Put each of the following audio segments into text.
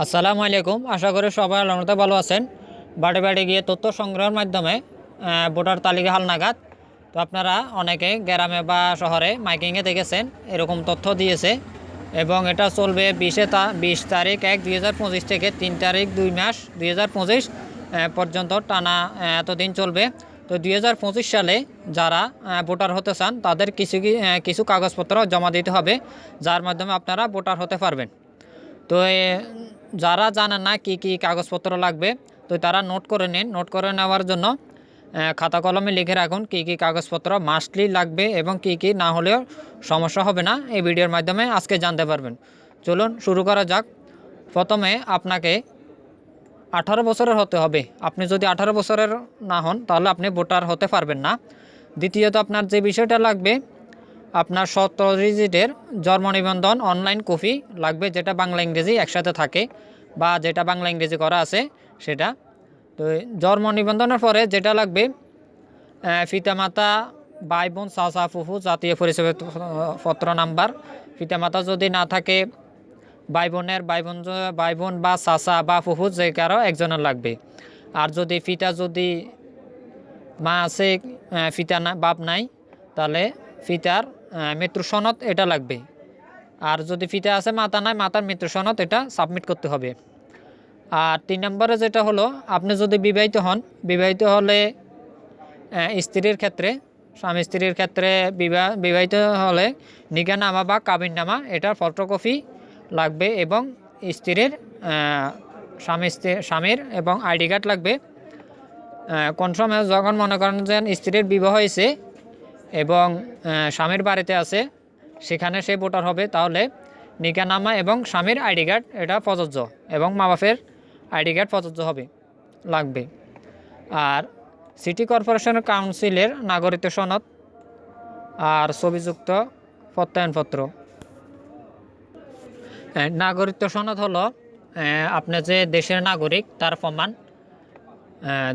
আসসালামু আলাইকুম। আশা করি সবাই আলমতে ভালো আছেন। বাড়ি বাড়ি গিয়ে তথ্য সংগ্রহের মাধ্যমে ভোটার তালিকা হালনাগাদ তো আপনারা অনেকে গ্রামে বা শহরে মাইকিংয়ে দেখেছেন, এরকম তথ্য দিয়েছে। এবং এটা চলবে বিশে তা, বিশ তারিখ এক দুই থেকে তিন তারিখ দুই মাস দুই হাজার পঁচিশ পর্যন্ত টানা এতদিন চলবে। তো দুই হাজার পঁচিশ সালে যারা ভোটার হতে চান, তাদের কিছু কিছু কাগজপত্র জমা দিতে হবে, যার মাধ্যমে আপনারা ভোটার হতে পারবেন। তো যারা জানেন না কি কি কাগজপত্র লাগবে, তো তারা নোট করে নিন। নোট করে নেওয়ার জন্য খাতা কলমে লিখে রাখুন কি কি কাগজপত্র মাস্টলি লাগবে এবং কি কি না হলেও সমস্যা হবে না। এই ভিডিওর মাধ্যমে আজকে জানতে পারবেন। চলুন শুরু করা যাক। প্রথমে আপনাকে আঠারো বছরের হতে হবে। আপনি যদি আঠারো বছরের না হন, তাহলে আপনি ভোটার হতে পারবেন না। দ্বিতীয়ত, আপনার যে বিষয়টা লাগবে আপনার সতেরো ডিজিটের জন্ম নিবন্ধন অনলাইন কপি লাগবে, যেটা বাংলা ইংরেজি একসাথে থাকে বা যেটা বাংলা ইংরেজি করা আছে সেটা। তো জন্ম নিবন্ধনের পরে যেটা লাগবে পিতামাতা ভাই বোন চাচা, ফুফু, জাতীয় পরিচয় পত্র নাম্বার। পিতামাতা যদি না থাকে ভাই বোনের ভাই বোন ভাই বোন বা চাচা বা ফুফু যে কারও একজনের লাগবে। আর যদি পিতা যদি মা আছে পিতা না, বাপ নাই, তাহলে পিতার মৃত্যু সনদ এটা লাগবে। আর যদি পিতা আছে মাতা নাই, মাতার মৃত্যু সনদ এটা সাবমিট করতে হবে। আর তিন নম্বরে যেটা হলো, আপনি যদি বিবাহিত হন, বিবাহিত হলে স্ত্রীর ক্ষেত্রে, স্বামী স্ত্রীর ক্ষেত্রে বিবাহ, বিবাহিত হলে নিগানামা বা কাবিননামা এটার ফটোকপি লাগবে এবং স্ত্রীর স্বামী স্ত্রী, স্বামীর এবং আইডি কার্ড লাগবে। কোন সময় যখন মনে করেন যে স্ত্রীর বিবাহ হয়েছে এবং স্বামীর বাড়িতে আছে সেখানে সে ভোটার হবে তাহলে নিকানামা এবং স্বামীর আইডি কার্ড এটা প্রযোজ্য এবং মা বাপের আইডি কার্ড প্রযোজ্য হবে লাগবে। আর সিটি কর্পোরেশন কাউন্সিলের নাগরিকত্ব সনদ আর ছবিযুক্ত প্রত্যয়নপত্র। আহ, নাগরিকত্ব সনদ হলো আপনি যে দেশের নাগরিক তার প্রমাণ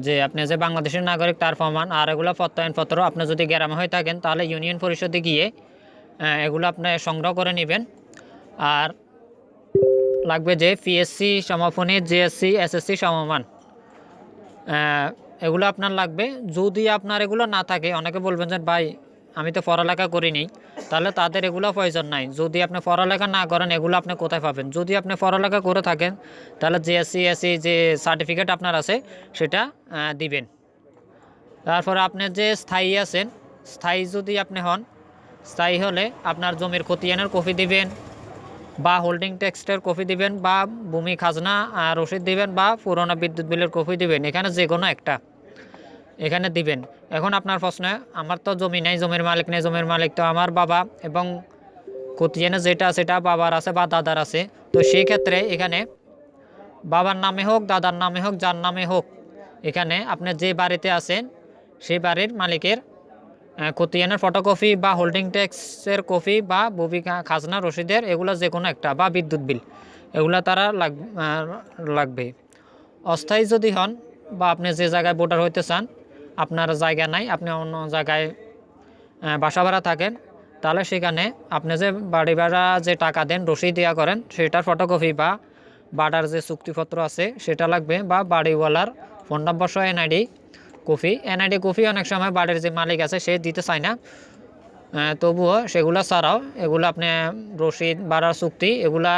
যে আপনি যে বাংলাদেশের নাগরিক, তার প্রমাণ। আর এগুলো প্রত্যয়নপত্র আপনি যদি গ্রামে হয়ে থাকেন, তাহলে ইউনিয়ন পরিষদে গিয়ে এগুলো আপনি সংগ্রহ করে নেবেন। আর লাগবে যে পিএসসি সমাপনী জিএসসি এসএসসি সমমান। এগুলো আপনার লাগবে। যদি আপনার এগুলো না থাকে, অনেকে বলবেন যে, ভাই আমি তো পড়ালেখা করিনি তাহলে তাদের এগুলো প্রয়োজন নাই। যদি আপনি পড়ালেখা না করেন, এগুলো আপনি কোথায় পাবেন? যদি আপনি পড়ালেখা করে থাকেন, তাহলে জিএসসি এসসি যে সার্টিফিকেট আপনার আছে, সেটা দিবেন। তারপরে আপনি যে স্থায়ী আছেন, স্থায়ী যদি আপনি হন, স্থায়ী হলে আপনার জমির খতিয়ানের কপি দিবেন, বা হোল্ডিং ট্যাক্সের কপি দিবেন, বা ভূমি খাজনা রসিদ দিবেন, বা পুরোনো বিদ্যুৎ বিলের কপি দিবেন, এখানে যে কোনো একটা। এখানে দিবেন। এখন আপনার প্রশ্নে, আমার তো জমি নেই, জমির মালিক নেই, জমির মালিক তো আমার বাবা এবং খতিয়ানে যেটা সেটা বাবার আছে বা দাদার আছে। তো সেই ক্ষেত্রে এখানে বাবার নামে হোক, দাদার নামে হোক, যার নামে হোক, এখানে আপনি যে বাড়িতে আছেন, সেই বাড়ির মালিকের খতিয়ানের ফটোকপি বা হোল্ডিং ট্যাক্সের কপি বা খা- খাজনা, রসিদের, এগুলো যে কোনো একটা বা বিদ্যুৎ বিল, এগুলো তারা লাগবে। অস্থায়ী যদি হন বা আপনি যে জায়গায় ভোটার হইতে চান আপনার জায়গা নাই, আপনি অন্য জায়গায় বাসা ভাড়া থাকেন, তাহলে সেখানে আপনি যে বাড়ি ভাড়া যে টাকা দেন, রসিদ দেওয়া করেন, সেটার ফটোকপি বা বাড়ার যে চুক্তিপত্র আছে, সেটা লাগবে বা বাড়িওয়ালার ফোন নম্বর সহ এনআইডি কপি এনআইডি কপি অনেক সময় বাড়ির যে মালিক আছে, সে দিতে চায় না। তবুও সেগুলো ছাড়াও এগুলো আপনি রসিদ, বাড়ার চুক্তি, এগুলা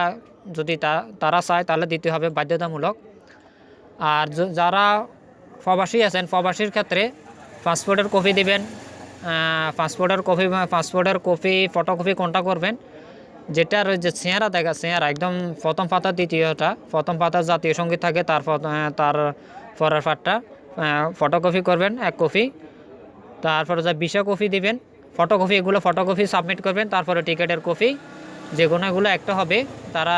যদি তারা চায়, তাহলে দিতে হবে বাধ্যতামূলক। আর যারা প্রবাসী আছেন প্রবাসীর ক্ষেত্রে পাসপোর্টের কপি দিবেন পাসপোর্টের কপি পাসপোর্টের কপি ফটোকপি কোনটা করবেন? ওই যে চেহারা দেখা, চেহারা একদম প্রথম পাতা, দ্বিতীয়টা, প্রথম পাতা জাতীয় সংগীত থাকে, তার তার পরের পাটটা ফটোকপি করবেন, এক কপি তারপরে যা বিশা কপি দিবেন ফটোকপি এগুলো ফটোকপি সাবমিট করবেন, তারপরে টিকিটের কপি যে কোনো এগুলো একটা হবে, তারা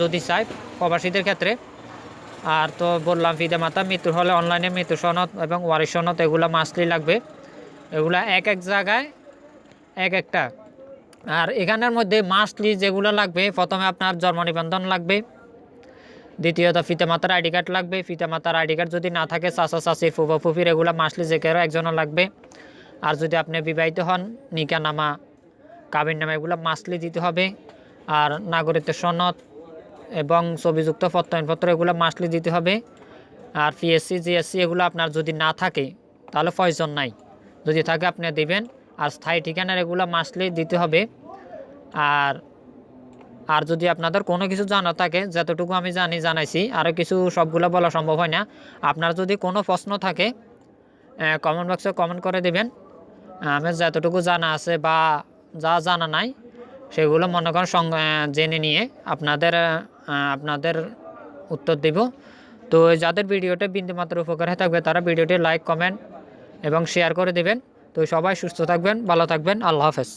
যদি চায়, প্রবাসীদের ক্ষেত্রে আর তো বললাম ফিদে মাতা, মৃত্যু হলে অনলাইনে মৃত্যু সনদ এবং ওয়ারিশ সনদ, এগুলো মাসলি লাগবে। এগুলা এক এক জায়গায় এক একটা। আর এখানের মধ্যে মাসলি যেগুলো লাগবে, প্রথমে আপনার জন্ম নিবন্ধন লাগবে। দ্বিতীয়ত ফিতামাতার আইডি কার্ড লাগবে। ফিতামাতার আইডি কার্ড যদি না থাকে, চাচা, চাচি, ফুফা, ফুফির এগুলো মাসলি যে কেউ একজনের লাগবে। আর যদি আপনি বিবাহিত হন, নিকা, নামা কাবিন নামা এগুলো মাসলি দিতে হবে। আর নাগরিকত্ব সনদ এবং ছবিযুক্ত প্রত্যয়নপত্র এগুলো মাসলি দিতে হবে। আর পিএসসি জিএসসি এগুলো আপনার যদি না থাকে, তাহলে প্রয়োজন নাই। যদি থাকে আপনি দিবেন। আর স্থায়ী ঠিকানার এগুলো মাসলি দিতে হবে। আর আর যদি আপনাদের কোনো কিছু জানা থাকে, যতটুকু আমি জানি, জানাইছি। আরও কিছু সবগুলো বলা সম্ভব হয় না। আপনার যদি কোনো প্রশ্ন থাকে কমেন্ট বক্সে কমেন্ট করে দেবেন। আমার যতটুকু জানা আছে বা যা জানা নাই, সেগুলো মনে করেন জেনে নিয়ে আপনাদের আপনাদের উত্তর দেব। তো যাদের ভিডিওটা বিন্দুমাত্র উপকার হয়ে থাকবে, তারা ভিডিওটি লাইক কমেন্ট এবং শেয়ার করে দেবেন। তো সবাই সুস্থ থাকবেন, ভালো থাকবেন। আল্লাহ হাফেজ।